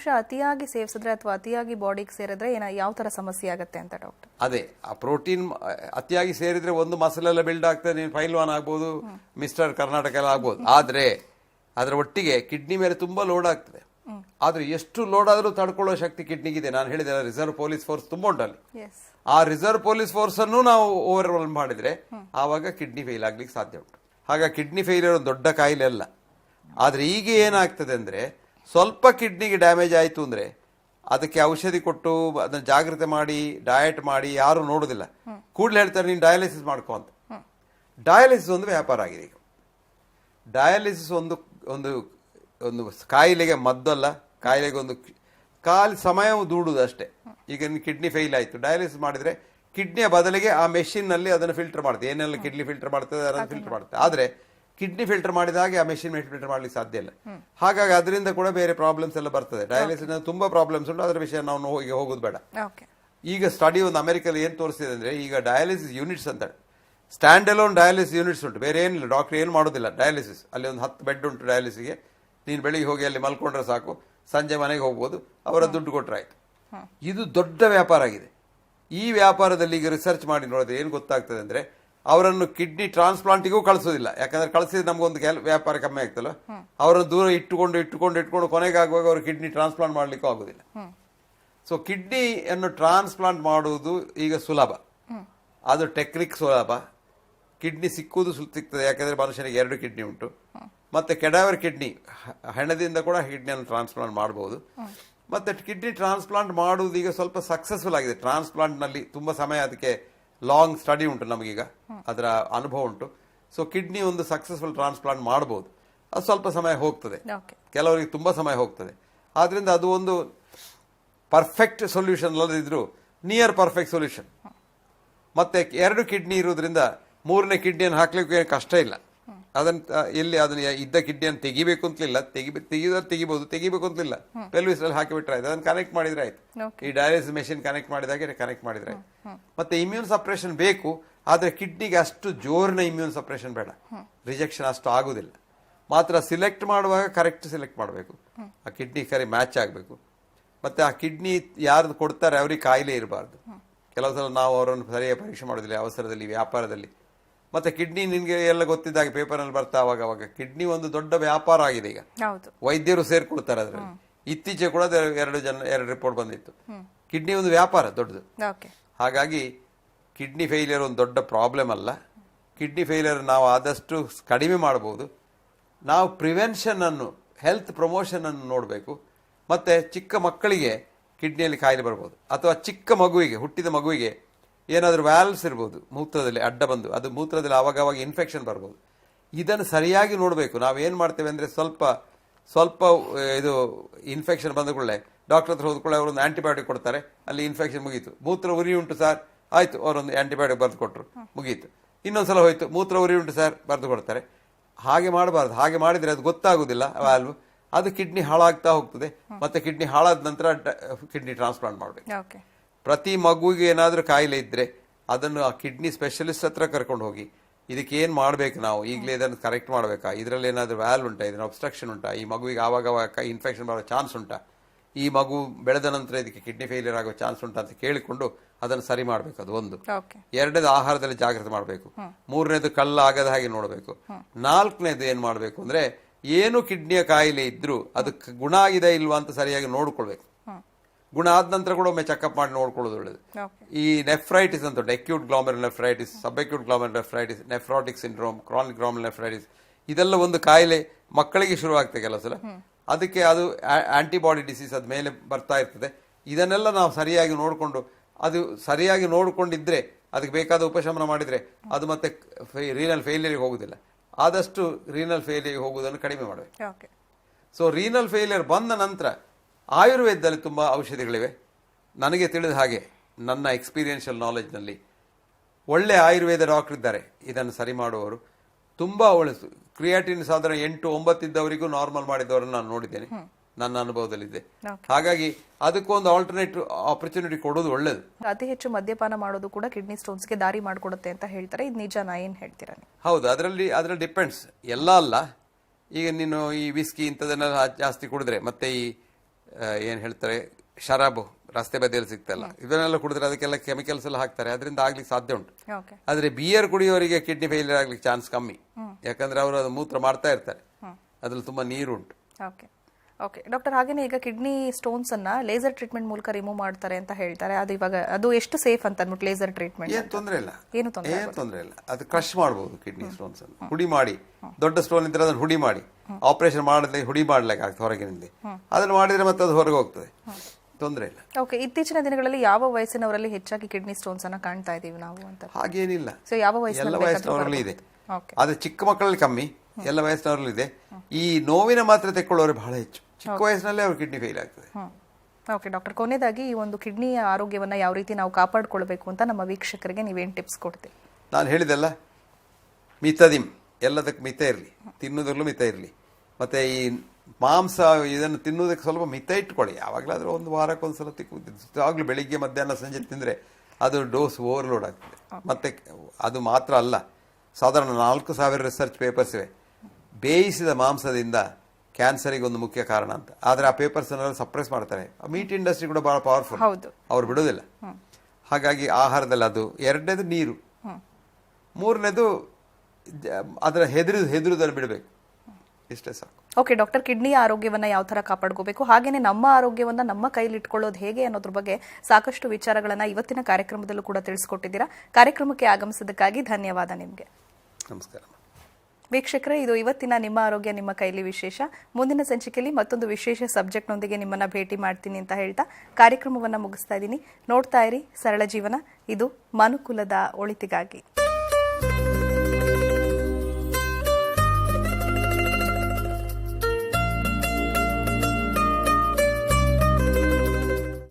ಅಂಶ ಅತಿಯಾಗಿ ಸೇವಿಸಿದ್ರೆ ಅಥವಾ ಅತಿಯಾಗಿ ಬಾಡಿಗೆ ಸೇರಿದ್ರೆ ಏನ ಯಾವ ತರ ಸಮಸ್ಯೆ ಆಗುತ್ತೆ ಅಂತ ಡಾಕ್ಟರ್? ಅದೇ ಆ ಪ್ರೋಟೀನ್ ಅತಿಯಾಗಿ ಸೇರಿದ್ರೆ ಒಂದು ಮಸಲ್ ಎಲ್ಲ ಬಿಲ್ಡ್ ಆಗ್ತದೆ ಫೈಲ್ ಪೈಲ್ವಾನ್ ಆಗ್ಬೋದು ಮಿಸ್ಟರ್ ಕರ್ನಾಟಕ ಎಲ್ಲ ಆಗ್ಬೋದು. ಆದ್ರೆ ಅದರ ಒಟ್ಟಿಗೆ ಕಿಡ್ನಿ ಮೇಲೆ ತುಂಬಾ ಲೋಡ್ ಆಗ್ತದೆ. ಆದ್ರೆ ಎಷ್ಟು ಲೋಡ್ ಆದ್ರೂ ತಡ್ಕೊಳ್ಳೋ ಶಕ್ತಿ ಕಿಡ್ನಿಗಿದೆ ನಾನು ಹೇಳಿದೆ ರಿಸರ್ವ್ ಪೊಲೀಸ್ ಫೋರ್ಸ್ ತುಂಬಾ ಉಂಟಲ್ಲಿ. ಆ ರಿಸರ್ವ್ ಪೊಲೀಸ್ ಫೋರ್ಸ್ ಅನ್ನು ನಾವು ಓವರ್ ಮಾಡಿದ್ರೆ ಆವಾಗ ಕಿಡ್ನಿ ಫೇಲ್ ಆಗ್ಲಿಕ್ಕೆ ಸಾಧ್ಯ ಉಂಟು. ಹಾಗಾಗಿ ಕಿಡ್ನಿ ಫೇಲಿಯರ್ ಒಂದು ದೊಡ್ಡ ಕಾಯಿಲೆ ಅಲ್ಲ. ಆದ್ರೆ ಈಗ ಏನಾಗ್ತದೆ ಅಂದ್ರೆ ಸ್ವಲ್ಪ ಕಿಡ್ನಿಗೆ ಡ್ಯಾಮೇಜ್ ಆಯಿತು ಅಂದ್ರೆ ಅದಕ್ಕೆ ಔಷಧಿ ಕೊಟ್ಟು ಅದನ್ನ ಜಾಗ್ರತೆ ಮಾಡಿ ಡಯಟ್ ಮಾಡಿ ಯಾರು ನೋಡೋದಿಲ್ಲ. ಕೂಡಲೇ ಹೇಳ್ತಾರೆ ನೀನು ಡಯಾಲಿಸಿಸ್ ಮಾಡ್ಕೊ ಅಂತ. ಡಯಾಲಿಸಿಸ್ ಒಂದು ವ್ಯಾಪಾರ ಆಗಿದೆ ಈಗ. ಡಯಾಲಿಸಿಸ್ ಒಂದು ಒಂದು ಒಂದು ಕಾಯಿಲೆಗೆ ಮದ್ದಲ್ಲ ಕಾಯಿಲೆಗೆ ಒಂದು ಕಾಲು ಸಮಯ ದೂಡುದು ಅಷ್ಟೇ. ಈಗ ನಿನ್ನ ಕಿಡ್ನಿ ಫೇಲ್ ಆಯಿತು. ಡಯಾಲಿಸಿಸ್ ಮಾಡಿದ್ರೆ ಕಿಡ್ನಿಯ ಬದಲಿಗೆ ಆ ಮೆಷಿನ್ನಲ್ಲಿ ಅದನ್ನು ಫಿಲ್ಟರ್ ಮಾಡುತ್ತೆ ಏನೆಲ್ಲ ಕಿಡ್ನಿ ಫಿಲ್ಟರ್ ಮಾಡ್ತದೆ ಅದನ್ನು ಫಿಲ್ಟರ್ ಮಾಡುತ್ತೆ ಆದ್ರೆ ಕಿಡ್ನಿ ಫಿಲ್ಟರ್ ಮಾಡಿದ ಹಾಗೆ ಆ ಮೆಷಿನ್ ಫಿಲ್ಟರ್ ಮಾಡ್ಲಿಕ್ಕೆ ಸಾಧ್ಯ ಇಲ್ಲ. ಹಾಗಾಗಿ ಅದರಿಂದ ಕೂಡ ಬೇರೆ ಪ್ರಾಬ್ಲಮ್ಸ್ ಎಲ್ಲ ಬರ್ತದೆ. ಡಯಾಲಿಸಿಸ್ ತುಂಬಾ ಪ್ರಾಬ್ಲಮ್ಸ್ ಉಂಟು. ಅದರ ವಿಷಯ ನಾವು ಹೋಗಿ ಹೋಗೋದು ಬೇಡ. ಈಗ ಸ್ಟಡಿ ಒಂದು ಅಮೆರಿಕಲ್ಲಿ ಏನು ತೋರಿಸಿದೆ ಅಂದ್ರೆ ಈಗ ಡಯಾಲಿಸಿಸ್ ಯೂನಿಟ್ಸ್ ಅಂತ ಸ್ಟ್ಯಾಂಡ್ ಅಲೋನ್ ಡಯಾಲಿಸಿಸ್ ಯೂನಿಟ್ಸ್ ಉಂಟು. ಬೇರೆ ಏನಿಲ್ಲ. ಡಾಕ್ಟರ್ ಏನು ಮಾಡೋದಿಲ್ಲ. ಡಯಾಲಿಸಿಸ್ ಅಲ್ಲಿ ಒಂದು ಹತ್ತು ಬೆಡ್ ಉಂಟು ಡಯಾಲಿಸಿಗೆ ನೀನು ಬೆಳಿಗ್ಗೆ ಹೋಗಿ ಅಲ್ಲಿ ಮಲ್ಕೊಂಡ್ರೆ ಸಾಕು. ಸಂಜೆ ಮನೆಗೆ ಹೋಗ್ಬೋದು. ಅವರ ದುಡ್ಡು ಕೊಟ್ಟರೆ ಆಯ್ತು. ಇದು ದೊಡ್ಡ ವ್ಯಾಪಾರ ಆಗಿದೆ. ಈ ವ್ಯಾಪಾರದಲ್ಲಿ ಈಗ ರಿಸರ್ಚ್ ಮಾಡಿ ನೋಡಿದ್ರೆ ಏನು ಗೊತ್ತಾಗ್ತದೆ ಅಂದ್ರೆ ಅವರನ್ನು ಕಿಡ್ನಿ ಟ್ರಾನ್ಸ್ಪ್ಲಾಂಟಿಗೂ ಕಳಿಸೋದಿಲ್ಲ. ಯಾಕಂದ್ರೆ ಕಳಿಸಿದ್ರೆ ನಮಗೊಂದು ಕೆಲ ವ್ಯಾಪಾರ ಕಮ್ಮಿ ಆಗ್ತಲ್ಲ. ಅವರನ್ನು ದೂರ ಇಟ್ಟುಕೊಂಡು ಇಟ್ಟುಕೊಂಡು ಇಟ್ಕೊಂಡು ಕೊನೆಗೆ ಆಗುವಾಗ ಅವರು ಕಿಡ್ನಿ ಟ್ರಾನ್ಸ್ಪ್ಲಾಂಟ್ ಮಾಡಲಿಕ್ಕೂ ಆಗೋದಿಲ್ಲ. ಸೊ ಕಿಡ್ನಿಯನ್ನು ಟ್ರಾನ್ಸ್ಪ್ಲಾಂಟ್ ಮಾಡುವುದು ಈಗ ಸುಲಭ. ಅದು ಟೆಕ್ನಿಕ್ ಸುಲಭ. ಕಿಡ್ನಿ ಸಿಕ್ಕುವುದು ಸಿಗ್ತದೆ. ಯಾಕಂದ್ರೆ ಮನುಷ್ಯನಿಗೆ ಎರಡು ಕಿಡ್ನಿ ಉಂಟು. ಮತ್ತೆ ಕೆಡಾವರ್ ಕಿಡ್ನಿ ಹಣದಿಂದ ಕೂಡ ಕಿಡ್ನಿಯನ್ನು ಟ್ರಾನ್ಸ್ಪ್ಲಾಂಟ್ ಮಾಡಬಹುದು ಮತ್ತೆ ಕಿಡ್ನಿ ಟ್ರಾನ್ಸ್ಪ್ಲಾಂಟ್ ಮಾಡುವುದು ಈಗ ಸ್ವಲ್ಪ ಸಕ್ಸಸ್ಫುಲ್ ಆಗಿದೆ. ಟ್ರಾನ್ಸ್ಪ್ಲಾಂಟ್ನಲ್ಲಿ ತುಂಬಾ ಸಮಯ ಅದಕ್ಕೆ ಲಾಂಗ್ ಸ್ಟಡಿ ಉಂಟು ನಮಗೀಗ. ಅದರ ಅನುಭವ ಉಂಟು. ಸೊ ಕಿಡ್ನಿ ಒಂದು ಸಕ್ಸಸ್ಫುಲ್ ಟ್ರಾನ್ಸ್ಪ್ಲಾಂಟ್ ಮಾಡಬಹುದು ಅದು ಸ್ವಲ್ಪ ಸಮಯ ಹೋಗ್ತದೆ. ಕೆಲವರಿಗೆ ತುಂಬಾ ಸಮಯ ಹೋಗ್ತದೆ. ಆದ್ರಿಂದ ಅದು ಒಂದು ಪರ್ಫೆಕ್ಟ್ ಸೊಲ್ಯೂಷನ್ ಅಲ್ಲದಿದ್ರು ನಿಯರ್ ಪರ್ಫೆಕ್ಟ್ ಸೊಲ್ಯೂಷನ್ ಮತ್ತೆ ಎರಡು ಕಿಡ್ನಿ ಇರೋದ್ರಿಂದ ಮೂರನೇ ಕಿಡ್ನಿಯನ್ನು ಹಾಕ್ಲಿಕ್ಕೆ ಕಷ್ಟ ಇಲ್ಲ. ಅದನ್ನ ಎಲ್ಲಿ ಅದನ್ನ ಇದ್ದ ಕಿಡ್ನಿಯನ್ನು ತೆಗಿಬೇಕು ಅಂತಲಿಲ್ಲ. ತೆಗಿ ತೆಗಿದ್ರೆ ತೆಗಿಬಹುದು ತೆಗಿಬೇಕು ಅಂತಲಿಲ್ಲ. ಪೆಲ್ವಿಸ್ ಅಲ್ಲಿ ಹಾಕಿಬಿಟ್ರೆ ಆಯ್ತು. ಅದನ್ನ ಕನೆಕ್ಟ್ ಮಾಡಿದ್ರೆ ಆಯ್ತು. ಈ ಡಯಾಲಿಸಿಸ್ ಮೆಷಿನ್ ಕನೆಕ್ಟ್ ಮಾಡಿದಾಗೆ ಕನೆಕ್ಟ್ ಮಾಡಿದ್ರೆ ಆಯ್ತು. ಮತ್ತೆ ಇಮ್ಯೂನ್ ಸಪ್ರೇಷನ್ ಬೇಕು ಆದ್ರೆ ಕಿಡ್ನಿಗೆ ಅಷ್ಟು ಜೋರಿನ ಇಮ್ಯೂನ್ ಸಪ್ರೇಷನ್ ಬೇಡ. ರಿಜೆಕ್ಷನ್ ಅಷ್ಟು ಆಗುದಿಲ್ಲ. ಮಾತ್ರ ಸಿಲೆಕ್ಟ್ ಮಾಡುವಾಗ ಕರೆಕ್ಟ್ ಸಿಲೆಕ್ಟ್ ಮಾಡಬೇಕು. ಆ ಕಿಡ್ನಿ ಕರೆ ಮ್ಯಾಚ್ ಆಗಬೇಕು. ಮತ್ತೆ ಆ ಕಿಡ್ನಿ ಯಾರು ಕೊಡ್ತಾರೆ ಅವ್ರಿಗೆ ಕಾಯಿಲೆ ಇರಬಾರ್ದು. ಕೆಲವು ಸಲ ನಾವು ಅವರನ್ನು ಸರಿಯಾಗಿ ಪರೀಕ್ಷೆ ಮಾಡೋದಿಲ್ಲ ಅವಸರದಲ್ಲಿ ವ್ಯಾಪಾರದಲ್ಲಿ. ಮತ್ತೆ ಕಿಡ್ನಿ ನಿನ್ಗೆ ಎಲ್ಲ ಗೊತ್ತಿದ್ದಾಗ ಪೇಪರ್ನಲ್ಲಿ ಬರ್ತಾ ಅವಾಗ ಅವಾಗ ಕಿಡ್ನಿ ಒಂದು ದೊಡ್ಡ ವ್ಯಾಪಾರ ಆಗಿದೆ ಈಗ. ವೈದ್ಯರು ಸೇರ್ಕೊಳ್ತಾರೆ ಅದರಲ್ಲಿ. ಇತ್ತೀಚೆಗೆ ಕೂಡ ಎರಡು ಜನ ಎರಡು ರಿಪೋರ್ಟ್ ಬಂದಿತ್ತು. ಕಿಡ್ನಿ ಒಂದು ವ್ಯಾಪಾರ ದೊಡ್ಡದು. ಹಾಗಾಗಿ ಕಿಡ್ನಿ ಫೇಲಿಯರ್ ಒಂದು ದೊಡ್ಡ ಪ್ರಾಬ್ಲಮ್ ಅಲ್ಲ. ಕಿಡ್ನಿ ಫೇಲಿಯರ್ ನಾವು ಆದಷ್ಟು ಕಡಿಮೆ ಮಾಡಬಹುದು ನಾವು ಪ್ರಿವೆನ್ಷನ್ ಅನ್ನು ಹೆಲ್ತ್ ಪ್ರಮೋಷನ್ ಅನ್ನು ನೋಡಬೇಕು. ಮತ್ತೆ ಚಿಕ್ಕ ಮಕ್ಕಳಿಗೆ ಕಿಡ್ನಿಯಲ್ಲಿ ಕಾಯಿಲೆ ಬರ್ಬೋದು. ಅಥವಾ ಚಿಕ್ಕ ಮಗುವಿಗೆ ಹುಟ್ಟಿದ ಮಗುವಿಗೆ ಏನಾದರೂ ವ್ಯಾಲ್ಸ್ ಇರ್ಬೋದು ಮೂತ್ರದಲ್ಲಿ ಅಡ್ಡ ಬಂದು ಅದು ಮೂತ್ರದಲ್ಲಿ ಆವಾಗವಾಗ ಇನ್ಫೆಕ್ಷನ್ ಬರ್ಬೋದು. ಇದನ್ನು ಸರಿಯಾಗಿ ನೋಡಬೇಕು. ನಾವು ಏನು ಮಾಡ್ತೇವೆ ಅಂದರೆ ಸ್ವಲ್ಪ ಸ್ವಲ್ಪ ಇದು ಇನ್ಫೆಕ್ಷನ್ ಬಂದ ಕೂಡಲೇ ಡಾಕ್ಟರ್ ಹತ್ರ ಹೋದ ಕೂಡಲೇ ಅವರೊಂದು ಆ್ಯಂಟಿಬಯೋಟಿಕ್ ಕೊಡ್ತಾರೆ. ಅಲ್ಲಿ ಇನ್ಫೆಕ್ಷನ್ ಮುಗೀತು. ಮೂತ್ರ ಉರಿ ಉಂಟು ಸರ್ ಆಯ್ತು ಅವರೊಂದು ಆ್ಯಂಟಿಬಯೋಟಿಕ್ ಬರೆದು ಕೊಟ್ಟರು ಮುಗೀತು. ಇನ್ನೊಂದ್ಸಲ ಹೋಯಿತು ಮೂತ್ರ ಉರಿ ಉಂಟು ಸರ್ ಬರೆದು ಕೊಡ್ತಾರೆ. ಹಾಗೆ ಮಾಡಬಾರ್ದು. ಹಾಗೆ ಮಾಡಿದ್ರೆ ಅದು ಗೊತ್ತಾಗೋದಿಲ್ಲ ವ್ಯಾಲ್ವ್ ಅದು ಕಿಡ್ನಿ ಹಾಳಾಗ್ತಾ ಹೋಗ್ತದೆ. ಮತ್ತೆ ಕಿಡ್ನಿ ಹಾಳಾದ ನಂತರ ಕಿಡ್ನಿ ಟ್ರಾನ್ಸ್ಪ್ಲಾಂಟ್ ಮಾಡಬೇಕು. ಪ್ರತಿ ಮಗುವಿಗೆ ಏನಾದರೂ ಕಾಯಿಲೆ ಇದ್ದರೆ ಅದನ್ನು ಆ ಕಿಡ್ನಿ ಸ್ಪೆಷಲಿಸ್ಟ್ ಹತ್ರ ಕರ್ಕೊಂಡು ಹೋಗಿ ಇದಕ್ಕೆ ಏನು ಮಾಡಬೇಕು ನಾವು? ಈಗಲೇ ಇದನ್ನು ಕರೆಕ್ಟ್ ಮಾಡಬೇಕಾ? ಇದರಲ್ಲಿ ಏನಾದರೂ ವ್ಯಾಲ್ವ್ ಉಂಟಾ? ಇದನ್ನು ಅಬ್ಸ್ಟ್ರಕ್ಷನ್ ಉಂಟಾ? ಈ ಮಗುವಿಗೆ ಆವಾಗ ಆವಾಗ ಇನ್ಫೆಕ್ಷನ್ ಬರೋ ಚಾನ್ಸ್ ಉಂಟಾ? ಈ ಮಗು ಬೆಳೆದ ನಂತರ ಇದಕ್ಕೆ ಕಿಡ್ನಿ ಫೇಲಿಯರ್ ಆಗೋ ಚಾನ್ಸ್ ಉಂಟಾ ಅಂತ ಕೇಳಿಕೊಂಡು ಅದನ್ನು ಸರಿ ಮಾಡಬೇಕು ಅದು ಒಂದು. ಎರಡನೇದು ಆಹಾರದಲ್ಲಿ ಜಾಗ್ರತೆ ಮಾಡಬೇಕು. ಮೂರನೇದು ಆಗದ ಹಾಗೆ ನೋಡಬೇಕು. ನಾಲ್ಕನೇದು ಏನು ಮಾಡಬೇಕು ಅಂದ್ರೆ ಏನು ಕಿಡ್ನಿಯ ಕಾಯಿಲೆ ಇದ್ರೂ ಅದಕ್ಕೆ ಗುಣ ಆಗಿದೆ ಇಲ್ವಾ ಅಂತ ಸರಿಯಾಗಿ ನೋಡ್ಕೊಳ್ಬೇಕು. ಗುಣ ಆದ ನಂತರ ಕೂಡ ಒಮ್ಮೆ ಚೆಕಪ್ ಮಾಡಿ ನೋಡ್ಕೊಳ್ಳೋದು ಒಳ್ಳೇದು. ಈ ನೆಫ್ರೈಟಿಸ್ ಅಂತ acute glomerulonephritis sub acute glomerulonephritis nephrotic syndrome chronic glomerulonephritis ಇದೆಲ್ಲ ಒಂದು ಕಾಯಿಲೆ ಮಕ್ಕಳಿಗೆ ಶುರುವಾಗ್ತದೆ ಕೆಲವು ಸಲ. ಅದಕ್ಕೆ ಅದು ಆಂಟಿಬಾಡಿ ಡಿಸೀಸ್ ಅದ ಮೇಲೆ ಬರ್ತಾ ಇರ್ತದೆ. ಇದನ್ನೆಲ್ಲ ನಾವು ಸರಿಯಾಗಿ ನೋಡಿಕೊಂಡು ಅದು ಸರಿಯಾಗಿ ನೋಡಿಕೊಂಡಿದ್ರೆ ಅದಕ್ಕೆ ಬೇಕಾದ ಉಪಶಮನ ಮಾಡಿದರೆ ಅದು ಮತ್ತೆ ರೀನಲ್ ಫೇಲಿಯರ್ಗೆ ಹೋಗುದಿಲ್ಲ. ಆದಷ್ಟು ರೀನಲ್ ಫೇಲಿಯರ್ಗೆ ಹೋಗುವುದನ್ನು ಕಡಿಮೆ ಮಾಡಬೇಕು. ಸೊ ರೀನಲ್ ಫೇಲಿಯರ್ ಬಂದ ನಂತರ ಆಯುರ್ವೇದದಲ್ಲಿ ತುಂಬ ಔಷಧಿಗಳಿವೆ. ನನಗೆ ತಿಳಿದ ಹಾಗೆ ನನ್ನ ಎಕ್ಸ್ಪೀರಿಯನ್ಷಿಯಲ್ ನಾಲೆಜ್ನಲ್ಲಿ ಒಳ್ಳೆ ಆಯುರ್ವೇದ ಡಾಕ್ಟರ್ ಇದ್ದಾರೆ. ಇದನ್ನು ಸರಿ ಮಾಡುವವರು. ತುಂಬಾ ಒಳ್ಳೆ ಕ್ರಿಯಾಟಿನ್ ಸಾಧಾರಣ ಎಂಟು ಒಂಬತ್ತಿದ್ದವರಿಗೂ ನಾರ್ಮಲ್ ಮಾಡಿದವರನ್ನು ನಾನು ನೋಡಿದ್ದೇನೆ. ನನ್ನ ಅನುಭವದಲ್ಲಿದೆ. ಹಾಗಾಗಿ ಹಾಗಾಗಿ ಅದಕ್ಕೊಂದು ಆಲ್ಟರ್ನೇಟ್ ಆಪರ್ಚುನಿಟಿ ಕೊಡೋದು ಒಳ್ಳೇದು. ಅತಿ ಹೆಚ್ಚು ಮದ್ಯಪಾನ ಮಾಡೋದು ಕೂಡ ಕಿಡ್ನಿ ಸ್ಟೋನ್ಸ್ಗೆ ದಾರಿ ಮಾಡಿಕೊಡುತ್ತೆ ಅಂತ ಹೇಳ್ತಾರೆ. ಇದು ನಿಜ ನಾ ಏನು ಹೇಳ್ತೀರಾ ಹೌದು ಅದರಲ್ಲಿ ಅದರಲ್ಲಿ ಡಿಪೆಂಡ್ಸ್ ಎಲ್ಲ ಅಲ್ಲ. ಈಗ ನೀನು ಈ ವಿಸ್ಕಿ ಇಂಥದನ್ನೆಲ್ಲ ಜಾಸ್ತಿ ಕುಡಿದ್ರೆ ಮತ್ತೆ ಈ ಏನು ಹೇಳ್ತಾರೆ ಶರಾಬು ರಸ್ತೆ ಬದಿಯಲ್ಲಿ ಸಿಗ್ತಲ್ಲ. ಇದನ್ನೆಲ್ಲ ಕುಡಿದ್ರೆ ಅದಕ್ಕೆಲ್ಲ ಕೆಮಿಕಲ್ಸ್ ಎಲ್ಲ ಹಾಕ್ತಾರೆ. ಅದರಿಂದ ಆಗ್ಲಿಕ್ಕೆ ಸಾಧ್ಯ ಉಂಟು. ಆದ್ರೆ ಬಿಯರ್ ಕುಡಿಯೋರಿಗೆ ಕಿಡ್ನಿ ಫೇಲಿಯರ್ ಆಗ್ಲಿಕ್ಕೆ ಚಾನ್ಸ್ ಕಮ್ಮಿ. ಯಾಕಂದ್ರೆ ಅವರು ಅದು ಮೂತ್ರ ಮಾಡ್ತಾ ಇರ್ತಾರೆ. ಅದ್ರಲ್ಲಿ ತುಂಬಾ ನೀರು ಉಂಟು. ಓಕೆ. ಡಾಕ್ಟರ್ ಹಾಗೇನೆ ಈಗ ಕಿಡ್ನಿ ಸ್ಟೋನ್ಸ್ ಅನ್ನ ಲೇಸರ್ ಟ್ರೀಟ್ಮೆಂಟ್ ಮೂಲಕ ರಿಮೂವ್ ಮಾಡ್ತಾರೆ ಅಂತ ಹೇಳ್ತಾರೆ. ಅದು ಇವಾಗ ಅದು ಎಷ್ಟು ಸೇಫ್ ಅಂತ ಅಂದ್ಬಿಟ್ಟು ಲೇಸರ್ ಟ್ರೀಟ್ಮೆಂಟ್ ಏನು ತೊಂದ್ರೆ ಇಲ್ಲ. ಏನು ತೊಂದರೆ ಏನ್ ತೊಂದ್ರೆ ಇಲ್ಲ. ಅದು ಕ್ರಶ್ ಮಾಡಬಹುದು ಕಿಡ್ನಿ ಸ್ಟೋನ್ಸ್ ಅನ್ನು. ಹುಡಿ ಮಾಡಿ. ದೊಡ್ಡ ಸ್ಟೋನ್ ಇದ್ರೆ ಅದನ್ನು ಹುಡಿ ಮಾಡಿ. ಆಪರೇಷನ್ ಮಾಡಲಿಕ್ಕೆ ಹುಡಿ ಮಾಡ್ಲಿಕ್ಕೆ ಆಗ್ತದೆ ಹೊರಗಿನಿಂದ ಅದನ್ನು ಮಾಡಿದ್ರೆ ಮತ್ತೆ ಅದು ಹೊರಗೆ ಹೋಗ್ತದೆ. ತೊಂದ್ರೆ ಇಲ್ಲ. ಓಕೆ ಇತ್ತೀಚಿನ ದಿನಗಳಲ್ಲಿ ಯಾವ ವಯಸ್ಸಿನವರಲ್ಲಿ ಹೆಚ್ಚಾಗಿ ಕಿಡ್ನಿ ಸ್ಟೋನ್ಸ್ ಅನ್ನ ಕಾಣ್ತಾ ಇದೀವಿ ನಾವು ಅಂತ. ಹಾಗೇನಿಲ್ಲ. ಸೊ ಯಾವ ಎಲ್ಲ ವಯಸ್ಸಿನವರಲ್ಲಿ ಇದೆ. ಆದ್ರೆ ಚಿಕ್ಕ ಮಕ್ಕಳಲ್ಲಿ ಕಮ್ಮಿ ಎಲ್ಲ ವಯಸ್ಸಿನವರಲ್ಲಿ ಇದೆ. ಈ ನೋವಿನ ಮಾತ್ರ ತೆಕ್ಕೊಳ್ಳೋರು ಬಹಳ ಹೆಚ್ಚು. ಚಿಕ್ಕ ವಯಸ್ಸಿನಲ್ಲೇ ಅವ್ರ ಕಿಡ್ನಿ ಫೇಲ್ ಆಗ್ತದೆ. ಓಕೆ ಡಾಕ್ಟರ್ ಕೊನೆಯದಾಗಿ ಈ ಒಂದು ಕಿಡ್ನಿಯ ಆರೋಗ್ಯವನ್ನ ಯಾವ ರೀತಿ ನಾವು ಕಾಪಾಡಿಕೊಳ್ಬೇಕು ಅಂತ ನಮ್ಮ ವೀಕ್ಷಕರಿಗೆ ನೀವೇನು ಟಿಪ್ಸ್ ಕೊಡ್ತೀವಿ ನಾನು ಹೇಳಿದೆಲ್ಲ ಮಿತದಿಮ್. ಎಲ್ಲದಕ್ಕೆ ಮಿತ ಇರಲಿ ತಿನ್ನೋದ್ರಲ್ಲೂ ಮಿತ ಇರಲಿ. ಮತ್ತು ಈ ಮಾಂಸ ಇದನ್ನು ತಿನ್ನೋದಕ್ಕೆ ಸ್ವಲ್ಪ ಮಿತ ಇಟ್ಕೊಳ್ಳಿ. ಯಾವಾಗಲಾದರೂ ಒಂದು ವಾರಕ್ಕೆ ಒಂದ್ಸಲ ತಿಕ್ಕು ಬೆಳಿಗ್ಗೆ ಮಧ್ಯಾಹ್ನ ಸಂಜೆ ತಿಂದರೆ ಅದು ಡೋಸ್ ಓವರ್ಲೋಡ್ ಆಗ್ತದೆ. ಮತ್ತೆ ಅದು ಮಾತ್ರ ಅಲ್ಲ ಸಾಧಾರಣ ನಾಲ್ಕು ಸಾವಿರ ರಿಸರ್ಚ್ ಪೇಪರ್ಸ್ ಇವೆ. ಬೇಯಿಸಿದ ಮಾಂಸದಿಂದ ಕ್ಯಾನ್ಸರಿಗೆ ಒಂದು ಮುಖ್ಯ ಕಾರಣ ಅಂತ. ಆದರೆ ಆ ಪೇಪರ್ಸ್ ಸಪ್ರೆಸ್ ಮಾಡ್ತಾರೆ. ಮೀಟ್ ಇಂಡಸ್ಟ್ರಿ ಕೂಡ ಬಹಳ ಪವರ್ಫುಲ್ ಹೌದು. ಅವ್ರು ಬಿಡೋದಿಲ್ಲ. ಹಾಗಾಗಿ ಆಹಾರದಲ್ಲಿ ಅದು ಎರಡನೇದು ನೀರು. ಮೂರನೇದು ಅದರ ಹೆದರು ಹೆದರುದನ್ನು ಬಿಡಬೇಕು. ಇಷ್ಟೇ ಸಾಕು. ಓಕೆ ಡಾಕ್ಟರ್ ಕಿಡ್ನಿಯ ಆರೋಗ್ಯವನ್ನ ಯಾವ ತರ ಕಾಪಾಡ್ಕೋಬೇಕು? ಹಾಗೇನೆ ನಮ್ಮ ಆರೋಗ್ಯವನ್ನ ನಮ್ಮ ಕೈಲಿ ಇಟ್ಕೊಳ್ಳೋದು ಹೇಗೆ ಅನ್ನೋದ್ರ ಬಗ್ಗೆ ಸಾಕಷ್ಟು ವಿಚಾರಗಳನ್ನು ಇವತ್ತಿನ ಕಾರ್ಯಕ್ರಮದಲ್ಲೂ ಕೂಡ ತಿಳಿಸ್ಕೊಟ್ಟಿದ್ದೀರಾ. ಕಾರ್ಯಕ್ರಮಕ್ಕೆ ಆಗಮಿಸಿದ್ದಕ್ಕಾಗಿ ಧನ್ಯವಾದ ನಿಮಗೆ. ನಮಸ್ಕಾರ. ವೀಕ್ಷಕರೇ ಇದು ಇವತ್ತಿನ ನಿಮ್ಮ ಆರೋಗ್ಯ ನಿಮ್ಮ ಕೈಲಿ ವಿಶೇಷ. ಮುಂದಿನ ಸಂಚಿಕೆಯಲ್ಲಿ ಮತ್ತೊಂದು ವಿಶೇಷ ಸಬ್ಜೆಕ್ಟ್ನೊಂದಿಗೆ ನಿಮ್ಮನ್ನ ಭೇಟಿ ಮಾಡ್ತೀನಿ ಅಂತ ಹೇಳ್ತಾ ಕಾರ್ಯಕ್ರಮವನ್ನು ಮುಗಿಸ್ತಾ ಇದ್ದೀನಿ. ನೋಡ್ತಾ ಇರಿ ಸರಳ ಜೀವನ. ಇದು ಮನುಕುಲದ ಒಳಿತಿಗಾಗಿ.